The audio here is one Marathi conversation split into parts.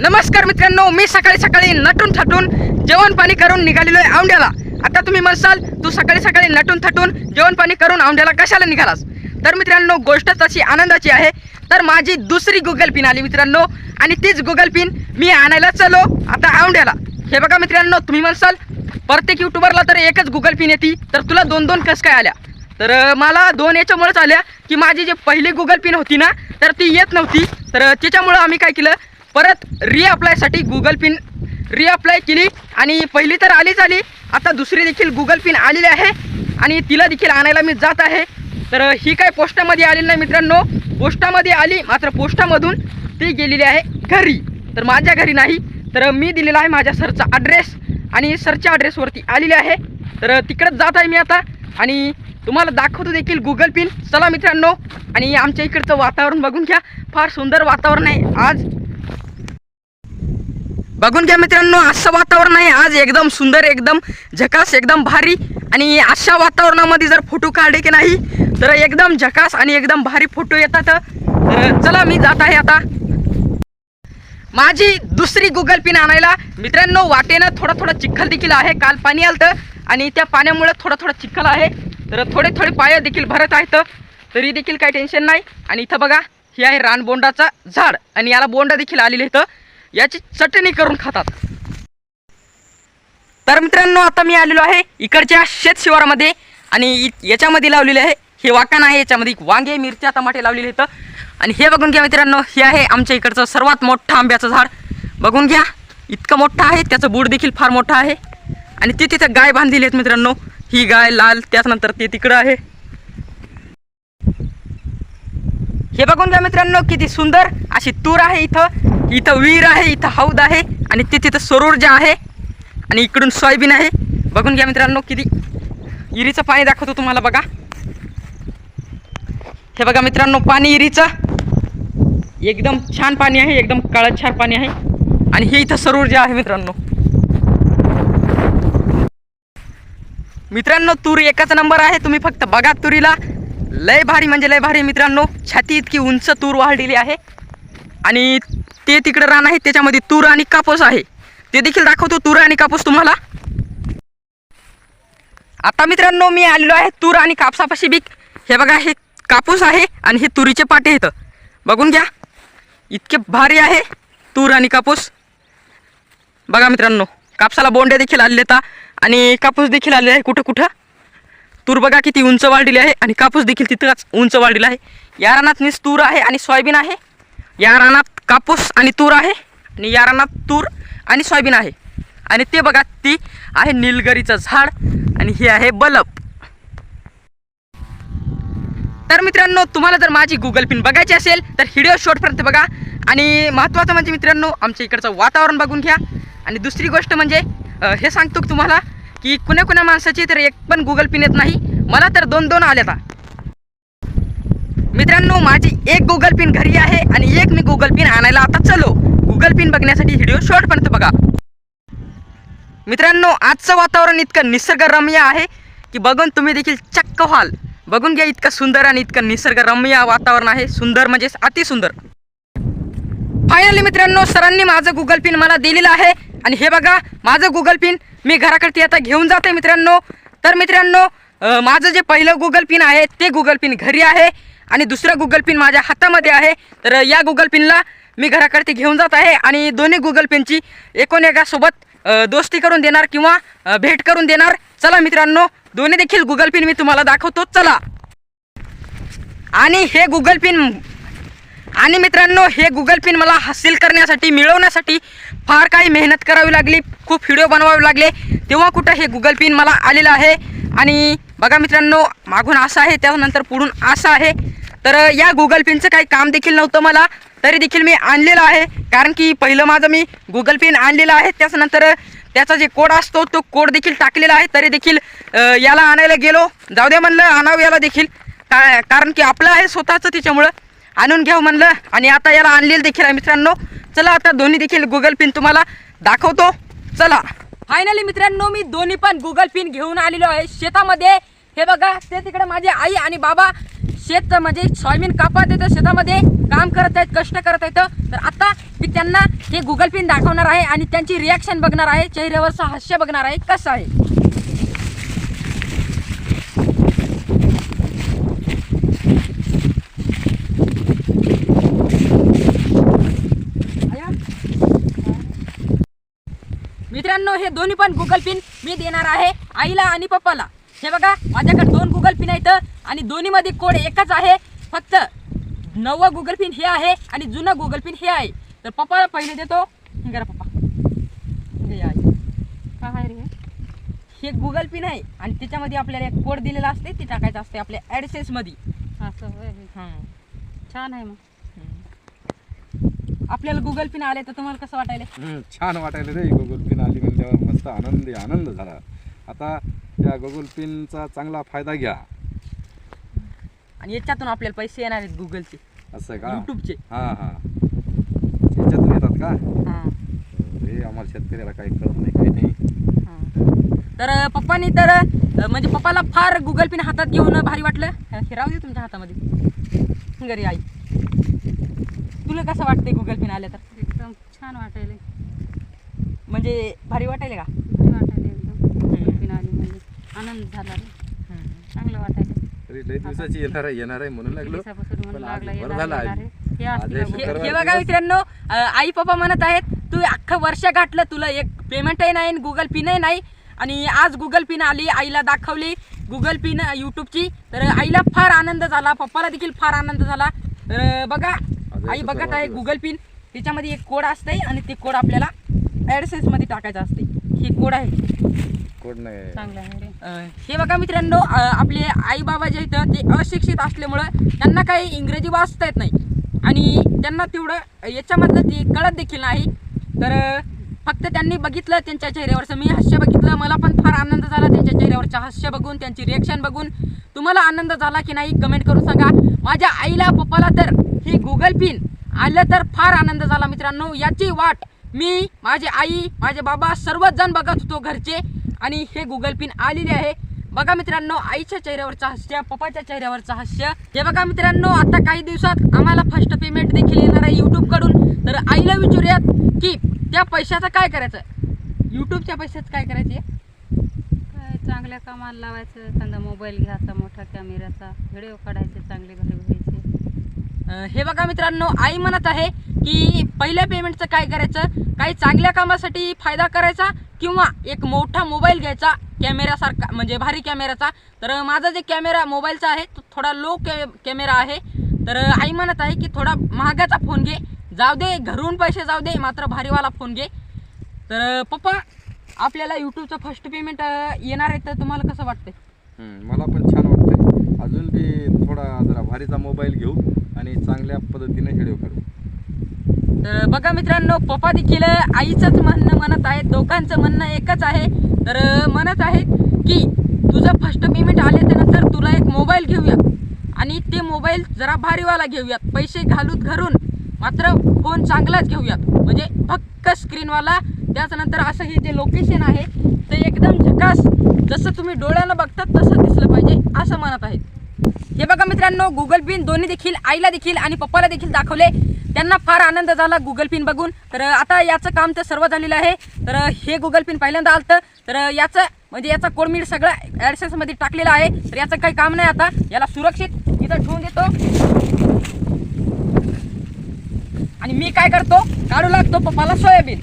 नमस्कार मित्रांनो मी सकाळी सकाळी नटून थटून जेवण पाणी करून निघालेलो आहे औंड्याला आता तुम्ही म्हणसाल तू सकाळी सकाळी नटून थटून जेवण पाणी करून औंड्याला कशाला निघालास? तर मित्रांनो गोष्ट तशी आनंदाची आहे. तर माझी दुसरी गुगल पिन आली मित्रांनो आणि तीच गुगल पिन मी आणायला चलो आता औंड्याला हे बघा मित्रांनो तुम्ही म्हणसाल प्रत्येक युट्यूबरला तर एकच गुगल पिन येते. तर तुला दोन दोन कस काय आल्या? तर मला दोन याच्यामुळेच आल्या की माझी जी पहिली गुगल पिन होती ना तर ती येत नव्हती. तर त्याच्यामुळं आम्ही काय केलं परत रिअप्लायसाठी गुगल पिन रिअप्लाय केली आणि पहिली तर आलीच आली. आता दुसरी देखील गुगल पिन आलेली आहे आणि तिला देखील आणायला मी जात आहे. तर ही काय पोस्टामध्ये आलेली नाही मित्रांनो. पोस्टामध्ये आली मात्र पोस्टामधून ती गेलेली आहे घरी. तर माझ्या घरी नाही तर मी दिलेला आहे माझ्या सरचा ॲड्रेस आणि सरच्या ॲड्रेसवरती आलेली आहे. तर तिकडंच जात आहे मी आता आणि तुम्हाला दाखवतो देखील गुगल पिन चला मित्रांनो आणि आमच्या इकडचं वातावरण बघून घ्या. फार सुंदर वातावरण आहे आज. बघून घ्या मित्रांनो असं वातावरण आहे. आज एकदम सुंदर एकदम झकास एकदम भारी. आणि अशा वातावरणामध्ये जर फोटो काढले की नाही तर एकदम झकास आणि एकदम भारी फोटो येतात. तर चला मी जात आहे आता. माझी दुसरी गुगल पिन आणायला. मित्रांनो वाटेनं थोडा थोडा चिखल देखील आहे. काल पाणी आलं आणि त्या पाण्यामुळे थोडा थोडा चिखल आहे. तर थोडे थोडे पाय देखील भरत आहेत. तरी देखील काही टेन्शन नाही. आणि इथं बघा हे आहे रानबोंडाचा झाड. आणि याला बोंडा देखील आलेले इथं याची चटणी करून खातात. तर मित्रांनो आता मी आलेलो आहे इकडच्या शेत शिवारामध्ये आणि याच्यामध्ये लावलेले आहे. हे वाकण आहे याच्यामध्ये वांगे मिरच्या टमाटे लावलेले आहेत. आणि हे बघून घ्या मित्रांनो हे आहे आमच्या इकडचं सर्वात मोठं आंब्याचं झाड. बघून घ्या इतकं मोठं आहे त्याचं बूड देखील फार मोठं आहे. आणि ते तिथं गाय बांधलेली आहेत मित्रांनो. ही गाय लाल त्याचनंतर ते तिकडं आहे. हे बघून घ्या मित्रांनो किती सुंदर अशी तूर आहे इथं. इथं विहीर आहे इथं हौद आहे आणि ते तिथं सरोवर जे आहे आणि इकडून सोयाबीन आहे. बघून घ्या मित्रांनो किती इरीचं पाणी दाखवतो तुम्हाला बघा. हे बघा मित्रांनो पाणी इरीचं. एकदम छान पाणी आहे एकदम काळछार पाणी आहे. आणि हे इथं सरोवर जे आहे मित्रांनो. मित्रांनो तूर एकाच नंबर आहे तुम्ही फक्त बघा तुरीला. लय भारी म्हणजे लय भारी मित्रांनो. छाती इतकी उंच तूर वाढलेली आहे. आणि ते तिकडं रान आहे त्याच्यामध्ये तूर आणि कापूस आहे. ते देखील दाखवतो तूर आणि कापूस तुम्हाला. आता मित्रांनो मी आलेलो आहे तूर आणि कापसापाशी बीक हे बघा हे कापूस आहे आणि हे तुरीचे पाटे येतं बघून घ्या. इतके भारी आहे तूर आणि कापूस. बघा मित्रांनो कापसाला बोंड्या देखील आलेले आहेत आणि कापूस देखील आलेले आहे कुठं कुठं? तूर बघा किती उंच वाढलेली आहे आणि कापूस देखील तिथंच उंच वाढलेला आहे. या रानात मीच तूर आहे आणि सोयाबीन आहे. या रानात कापूस आणि तूर आहे आणि यारांना तूर आणि सोयाबीन आहे. आणि ते बघा ती आहे निलगरीचं झाड आणि हे आहे बलब तर मित्रांनो तुम्हाला जर माझी गुगल पिन बघायची असेल तर व्हिडिओ शॉर्टपर्यंत बघा. आणि महत्त्वाचं म्हणजे मित्रांनो आमच्या इकडचं वातावरण बघून घ्या. आणि दुसरी गोष्ट म्हणजे हे सांगतो तुम्हाला की कुण्या कुण्या माणसाची तर एक पण गुगल पिन येत नाही. मला तर दोन दोन आल्या आता मित्रांनो माझी एक गुगल पिन घरी आहे आणि एक मी गुगल पिन आणायला आता चलो. गुगल पिन बघण्यासाठी व्हिडिओ शॉर्टपर्यंत बघा. मित्रांनो आजचं वातावरण इतकं निसर्गरम्य आहे की बघून तुम्ही देखील चक्क व्हाल. बघून घ्या इतकं सुंदर आणि इतकं निसर्गरम्य वातावरण आहे. सुंदर म्हणजे अतिसुंदर. फायनली मित्रांनो सरांनी माझं गुगल पिन मला दिलेलं आहे. आणि हे बघा माझं गुगल पिन मी घराकडे आता घेऊन जाते मित्रांनो. तर मित्रांनो माझं जे पहिलं गुगल पिन आहे ते गुगल पिन घरी आहे. आणि दुसरं गुगल पिन माझ्या हातामध्ये आहे. तर या गुगल पिनला मी घराकडे घेऊन जात आहे आणि दोन्ही गुगल पिनची एकूण एकासोबत दोस्ती करून देणार किंवा भेट करून देणार. चला मित्रांनो दोन्ही देखील गुगल पिन मी तुम्हाला दाखवतो. चला. आणि हे गुगल पिन आणि मित्रांनो हे गुगल पिन मला हासिल करण्यासाठी मिळवण्यासाठी फार काही मेहनत करावी लागली. खूप व्हिडिओ बनवावे लागले. तेव्हा कुठं हे गुगल पिन मला आलेलं आहे? आणि बघा मित्रांनो मागून असं आहे त्यानंतर पुढून असं आहे. तर या गुगल पिनचं काही काम देखील नव्हतं मला तरी देखील मी आणलेलं आहे. कारण की पहिलं माझं मी गुगल पिन आणलेलं आहे त्याच्यानंतर त्याचा जे कोड असतो तो कोड देखील टाकलेला आहे तरी देखील याला आणायला गेलो. जाऊ दे म्हणलं आणावं याला देखील. का कारण की आपलं आहे स्वतःचं त्याच्यामुळं आणून घ्यावं म्हणलं आणि आता याला आणलेलं देखील आहे मित्रांनो. चला आता दोन्ही देखील गुगल पिन तुम्हाला दाखवतो. चला. फायनली मित्रांनो मी दोन्ही पण गुगल पिन घेऊन आलेलो आहे. शेतामध्ये हे बघा ते तिकडे माझी आई आणि बाबा शेत म्हणजे सोयाबीन कापत येतं शेतामध्ये काम करत आहेत कष्ट करत आहेत. तर आता मी त्यांना हे गुगल पिन दाखवणार आहे आणि त्यांची रिॲक्शन बघणार आहे चेहऱ्यावरचं हास्य बघणार आहे कसं आहे? मित्रांनो हे दोन्ही पण गुगल पिन मी देणार आहे आईला आणि पप्पाला. हे बघा माझ्याकडे दोन गुगल पिन आहेत आणि दोन्हीमध्ये कोड एकच आहे. फक्त नवं गुगल पिन हे आहे आणि जुनं गुगल पिन हे आहे. तर पप्पाला पहिले देतो. हे करा पप्पा. हे. काय रे हे? गुगल पिन आहे आणि त्याच्यामध्ये आपल्याला एक कोड दिलेला असते ते टाकायचं असते आपल्या ॲडसेसमध्ये असं होय. छान आहे मग. आपल्याला गुगल पिन आले तर तुम्हाला कसं वाटायला? हम्म, छान वाटायला रे. गुगल पिन आली म्हणल्यावर मस्त आनंदी आनंद झाला. आता या गुगल पिनचा चांगला फायदा घ्या. आणि याच्यातून आपल्याला पैसे येणार आहेत गुगलचे असं का? यूट्यूबचे हा हा. याच्यातून येतात का? हां. हे आम्हाला शेतकऱ्याला काही कळत नाही काही नाही. हां. तर अं, पप्पानी तर अं, म्हणजे पप्पाला फार गुगल पिन हातात घेऊन भारी वाटलं. हे राहू दे तुमच्या हातामध्ये. घरी आई. तुला कसं वाटतंय गुगल पिन आलं तर? एकदम छान वाटायले म्हणजे भारी वाटायला का? भारी वाटायले एकदम. पिन आली म्हणजे. आनंद झाला रे. चांगलं वाटायले दिवसाची येणार आहे येणार आहे म्हणून लागलो. दिवसापासून म्हणून पण आज लागला बरं येणार झालं. येणार आज. आहे. हे आज असलं हे बघ. हे शुक्रवार हे बघा दिवस. मित्रांनो अं, आई पप्पा म्हणत आहेत तू अख्खं वर्ष गाठलं तुला एक पेमेंटही नाही गुगल पिनही नाही. आणि आज गुगल पिन आली आईला दाखवली गुगल पिन यूट्यूबची तर आईला फार आनंद झाला पप्पाला देखील फार आनंद झाला. तर बघा आई शुक्रवार बघत आहे. गुगल पिन त्याच्यामध्ये एक कोड असते आणि ते कोड आपल्याला ॲडसेस मध्ये टाकायचं असते हे कोड आहे. कोड नाही चांगलं आहे अं, हे बघा मित्रांनो अं, आपले आई बाबा जे आहेत ते अशिक्षित असल्यामुळं त्यांना काही इंग्रजी वाचता येत नाही. आणि त्यांना तेवढं याच्यामधलं ते कळत देखील नाही. तर अं, फक्त त्यांनी बघितलं त्यांच्या चेहऱ्यावरचं. मी हास्य बघितलं मला पण फार आनंद झाला त्यांच्या चेहऱ्यावरचं हास्य बघून त्यांची रिॲक्शन बघून. तुम्हाला आनंद झाला की नाही कमेंट करून सांगा. माझ्या आईला पप्पाला तर ही गुगल पिन आलं तर फार आनंद झाला मित्रांनो. याची वाट मी माझे आई माझे बाबा सर्वच जण बघत होतो घरचे आणि हे गुगल पिन आलेले आहे. बघा मित्रांनो आईच्या चेहऱ्यावरचं हास्य पप्पाच्या चेहऱ्यावरचं हास्य. हे बघा मित्रांनो आता काही दिवसात आम्हाला फर्स्ट पेमेंट देखील येणार आहे YouTube कडून. तर आईला विचारूयात की त्या पैशाचं काय करायचं? युट्यूबच्या पैशाचं काय करायचे? चांगल्या कामाला लावायचं एखादा मोबाईल घ्यायचा मोठा कॅमेऱ्याचा व्हिडिओ काढायचे चांगले भारी भारीचे हे बघा मित्रांनो आई म्हणत आहे की पहिल्या पेमेंटचं काय करायचं? काही चांगल्या कामासाठी फायदा करायचा किंवा एक मोठा मोबाईल घ्यायचा कॅमेऱ्यासारखा म्हणजे भारी कॅमेऱ्याचा? तर माझा जे कॅमेरा मोबाईलचा आहे तो थोडा लो कॅ कॅमेरा आहे. तर आई म्हणत आहे की थोडा महागाचा फोन घे. जाऊ दे घरून पैसे जाऊ दे मात्र भारीवाला फोन घे. तर पप्पा आपल्याला यूट्यूबचं फर्स्ट पेमेंट येणार आहे तर तुम्हाला कसं वाटतंय? मला पण छान वाटतंय. अजून बी थोडा जरा भारीचा मोबाईल घेऊ आणि चांगल्या पद्धतीने व्हिडिओ करू. तर बघा मित्रांनो पप्पा देखील आईचंच म्हणणं म्हणत आहेत दोघांचं म्हणणं एकच आहे. तर म्हणत आहेत की तुझं फर्स्ट पेमेंट आल्याच्यानंतर तुला एक मोबाईल घेऊयात आणि ते मोबाईल जरा भारीवाला घेऊयात. पैसे घालूत घरून मात्र फोन चांगलाच घेऊयात. म्हणजे फक्त स्क्रीनवाला त्याच्यानंतर असं हे जे लोकेशन आहे ते एकदम झकास. जसं तुम्ही डोळ्यानं बघतात तसं दिसलं पाहिजे असं म्हणत आहेत. हे बघा मित्रांनो गुगल पिन दोन्ही देखील आईला देखील आणि पप्पाला देखील दाखवले. त्यांना फार आनंद झाला गुगल पिन बघून. तर आता याचं काम तर सर्व झालेलं आहे. तर हे गुगल पिन पहिल्यांदा आलतं. तर याचं म्हणजे याचा कोड मी सगळं ॲडसेसमध्ये टाकलेलं आहे. तर याचं काही काम नाही आता. याला सुरक्षित इथं ठेवून देतो. आणि मी काय करतो? काढू लागतो पप्पाला सोयाबीन.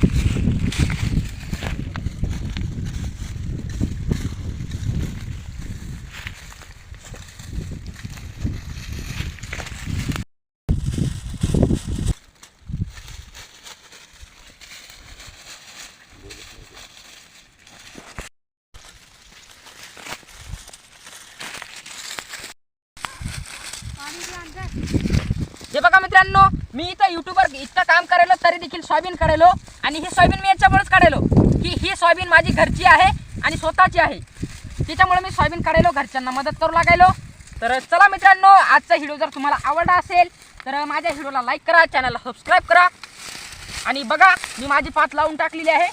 हे बघा मित्रांनो मी इथं युट्यूबर इतकं काम करायलो तरी देखील सोयाबीन करायलो हो. आणि हे सोयाबीन मी याच्यामुळेच काढायलो. की ही सोयाबीन माझी घरची आहे आणि स्वतःची आहे. त्याच्यामुळे मी सोयाबीन काढायलो घरच्यांना मदत करू लागायलो. तर चला मित्रांनो आजचा व्हिडिओ जर तुम्हाला आवडला असेल तर माझ्या व्हिडिओला लाईक करा चॅनलला सबस्क्राईब करा. आणि बघा मी माझी पात लावून टाकलेली आहे.